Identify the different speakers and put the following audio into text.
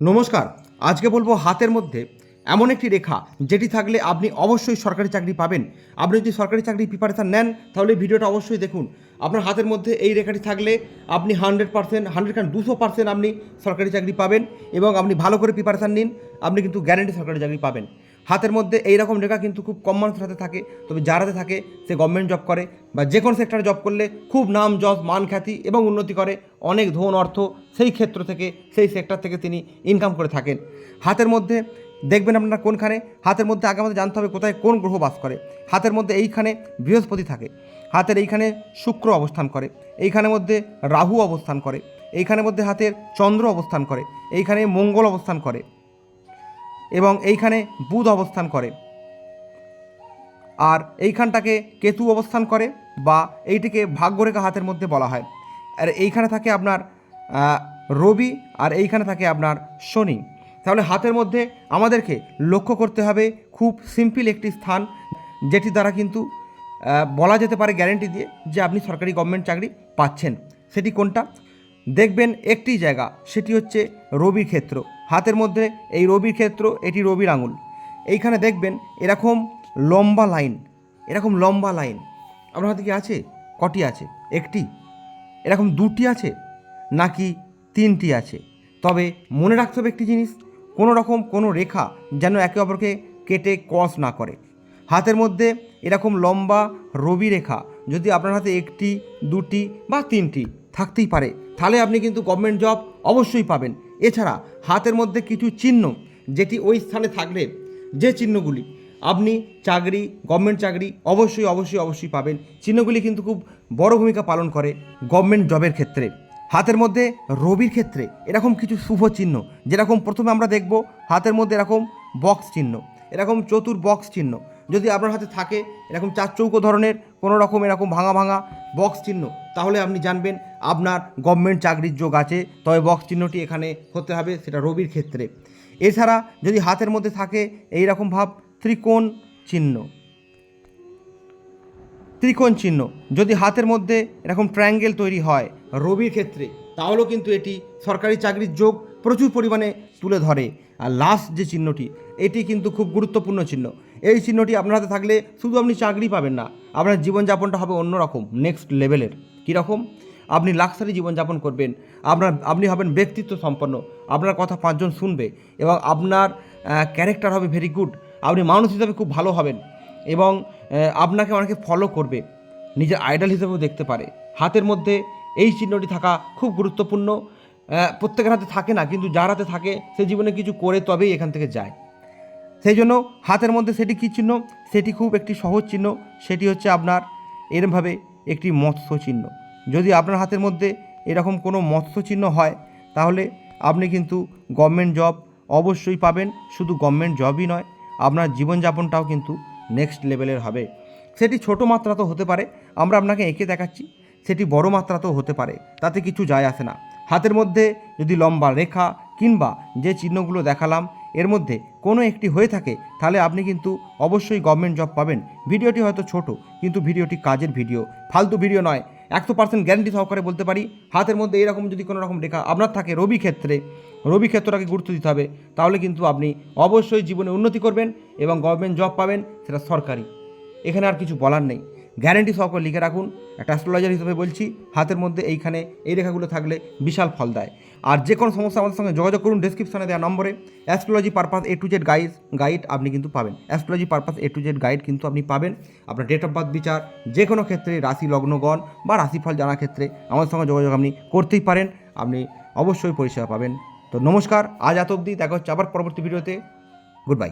Speaker 1: নমস্কার, আজকে বলব হাতের মধ্যে এমন একটি রেখা যেটি থাকলে আপনি অবশ্যই সরকারি চাকরি পাবেন। আপনি যদি সরকারি চাকরি প্রিপারেশান নেন, তাহলে ভিডিওটা অবশ্যই দেখুন। আপনার হাতের মধ্যে এই রেখাটি থাকলে আপনি হান্ড্রেড পার্সেন্ট হান্ড্রেড কারণ দুশো পার্সেন্ট আপনি সরকারি চাকরি পাবেন এবং আপনি ভালো করে প্রিপারেশান নিন, আপনি কিন্তু গ্যারেন্টি সরকারি চাকরি পাবেন। হাতের মধ্যে এই রকম রেখা কিন্তু খুব কম মানুষের হাতে থাকে। তবে যার হাতে থাকে, সে গভর্নমেন্ট জব করে বা যে কোনো সেক্টরে জব করলে খুব নাম, যশ, মান খ্যাতি এবং উন্নতি করে, অনেক ধন, অর্থ সেই ক্ষেত্র থেকে, সেই সেক্টর থেকে তিনি ইনকাম করে থাকেন। হাতের মধ্যে, দেখবেন আপনারা কোনখানে, হাতের মধ্যে আগে আমাদের জানতে হবে কোথায় কোন গ্রহ বাস করে। হাতের মধ্যে এইখানে বৃহস্পতি থাকে, হাতের এইখানে শুক্র অবস্থান করে এইখানের মধ্যে রাহু অবস্থান করে এইখানের মধ্যে হাতের চন্দ্র অবস্থান করে, এইখানে মঙ্গল অবস্থান করে। এবং এইখানে বুধ অবস্থান করে। আর এইখানটাকে কেতু অবস্থান করে বা এইটিকে ভাগ্যরেখা হাতের মধ্যে বলা হয়। আর এইখানে থাকে আপনার রবি আর এইখানে থাকে আপনার শনি। তাহলে হাতের মধ্যে আমাদেরকে লক্ষ্য করতে হবে খুব সিম্পল একটি স্থান, যেটি দ্বারা কিন্তু বলা যেতে পারে গ্যারেন্টি দিয়ে যে আপনি সরকারি গভর্নমেন্ট চাকরি পাচ্ছেন। সেটি কোনটা? দেখবেন একটি জায়গা, সেটি হচ্ছে রবির ক্ষেত্র। হাতের মধ্যে এই রবির ক্ষেত্র, এটি রবির আঙুল। এইখানে দেখবেন এরকম লম্বা লাইন, এরকম লম্বা লাইন। আপনার হাতে কি আছে? কটি আছে? একটি। এরকম দুটি আছে? নাকি তিনটি আছে? তবে মনে রাখতে হবে একটি জিনিস, কোনো রকম কোনো রেখা যেন একে অপরকে কেটে ক্রস না করে। হাতের মধ্যে এরকম লম্বা রবি রেখা, যদি আপনার হাতে একটি, দুটি বা তিনটি থাকতেই পারে। তাহলে আপনি কিন্তু গভর্নমেন্ট জব অবশ্যই পাবেন। এছাড়া হাতের মধ্যে কিছু চিহ্ন যেটি ওই স্থানে থাকলে যে চিহ্নগুলি আপনি চাকরি গভর্নমেন্ট চাকরি অবশ্যই অবশ্যই অবশ্যই পাবেন। চিহ্নগুলি কিন্তু খুব বড় ভূমিকা পালন করে গভর্নমেন্ট জবের ক্ষেত্রে। হাতের মধ্যে রবির ক্ষেত্রে এরকম কিছু শুভ চিহ্ন, যেরকম প্রথমে আমরা দেখব, হাতের মধ্যে এরকম বক্স চিহ্ন, এরকম চতুর বক্স চিহ্ন। যদি আপনার হাতে থাকে এরকম চার চৌকো ধরনের, কোনো রকম এরকম ভাঙা ভাঙা বক্স চিহ্ন, তাহলে আপনি জানবেন আপনার গভর্নমেন্ট চাকরির যোগ আছে, তবে বক্স চিহ্নটি এখানে হতে হবে, সেটা রবির ক্ষেত্রে। এছাড়া যদি হাতের মধ্যে থাকে এই রকম ভাব, ত্রিকোণ চিহ্ন। ত্রিকোণ চিহ্ন, যদি হাতের মধ্যে এরকম ট্রায়াঙ্গেল তৈরি হয় রবির ক্ষেত্রে, তাহলেও কিন্তু এটি সরকারি চাকরির যোগ প্রচুর পরিমাণে তুলে ধরে। আর লাস্ট যে চিহ্নটি, এটি কিন্তু খুব গুরুত্বপূর্ণ চিহ্ন। এই চিহ্নটি আপনার হাতে থাকলে শুধু আপনি চাকরি পাবেন না, আপনার জীবনযাপনটা হবে অন্যরকম নেক্সট লেভেলের কীরকম আপনি লাক্সারি জীবনযাপন করবেন, আপনার, আপনি হবেন ব্যক্তিত্ব সম্পন্ন, আপনার কথা পাঁচজন শুনবে এবং আপনার ক্যারেক্টার হবে ভেরি গুড আপনি মানুষ হিসাবে খুব ভালো হবেন এবং আপনাকে অনেকে ফলো করবে, নিজের আইডল হিসেবেও দেখতে পারে। হাতের মধ্যে এই চিহ্নটি থাকা খুব গুরুত্বপূর্ণ প্রত্যেকের হাতে থাকে না, কিন্তু যার হাতে থাকে, সে জীবনে কিছু করে তবেই এখান থেকে যায়। সেই জন্য হাতের মধ্যে সেটি কী চিহ্ন? সেটি খুব একটি সহজ চিহ্ন। সেটি হচ্ছে আপনার এরমভাবে একটি মৎস্য চিহ্ন যদি আপনার হাতের মধ্যে এরকম কোনো মৎস্য চিহ্ন হয়, তাহলে আপনি কিন্তু গভর্নমেন্ট জব অবশ্যই পাবেন। শুধু গভর্নমেন্ট জবই নয়, আপনার জীবনযাপনটাও কিন্তু নেক্সট লেভেলের হবে। সেটি ছোট মাত্রাতেও হতে পারে, আমরা আপনাকে এঁকে দেখাচ্ছি, সেটি বড় মাত্রাতেও হতে পারে, তাতে কিছু যায় আসে না। হাতের মধ্যে যদি লম্বা রেখা কিংবা যে চিহ্নগুলো দেখালাম, এর মধ্যে কোনো একটি হয়ে থাকে, তাহলে আপনি কিন্তু অবশ্যই গভর্নমেন্ট জব পাবেন। ভিডিওটি হয়তো ছোট, কিন্তু ভিডিওটি কাজের ভিডিও। ফালতু ভিডিও নয়। একশো পার্সেন্ট গ্যারান্টি সহকারে বলতে পারি, হাতের মধ্যে এরকম যদি কোনো রকম রেখা আপনার থাকে রবি ক্ষেত্রে, রবি ক্ষেত্রটাকে গুরুত্ব দিতে হবে, তাহলে কিন্তু আপনি অবশ্যই জীবনে উন্নতি করবেন এবং গভর্নমেন্ট জব পাবেন, সেটা সরকারি। এখানে আর কিছু বলার নেই। গ্যারেন্টি সহকারে লিখে রাখুন। একটা অ্যাস্ট্রোলজার হিসেবে বলছি, হাতের মধ্যে এইখানে এই রেখাগুলো থাকলে বিশাল ফল দেয়। আর যে কোনো সমস্যা আমাদের সঙ্গে যোগাযোগ করুন ডিসক্রিপশনে দেওয়া নম্বরে। Astrology purpose A to Z guide guide আপনি কিন্তু পাবেন। Astrology purpose A to Z guide কিন্তু আপনি পাবেন। আপনার ডেট অফ বার্থ বিচার, যে কোনো ক্ষেত্রে, রাশি, লগ্নগণ বা রাশিফল জানার ক্ষেত্রে আমাদের সঙ্গে যোগাযোগ আপনি করতেই পারেন। আপনি অবশ্যই পরিষেবা পাবেন। তো নমস্কার, আজ এত অবধি দেখা হচ্ছে আবার পরবর্তী ভিডিওতে। Good bye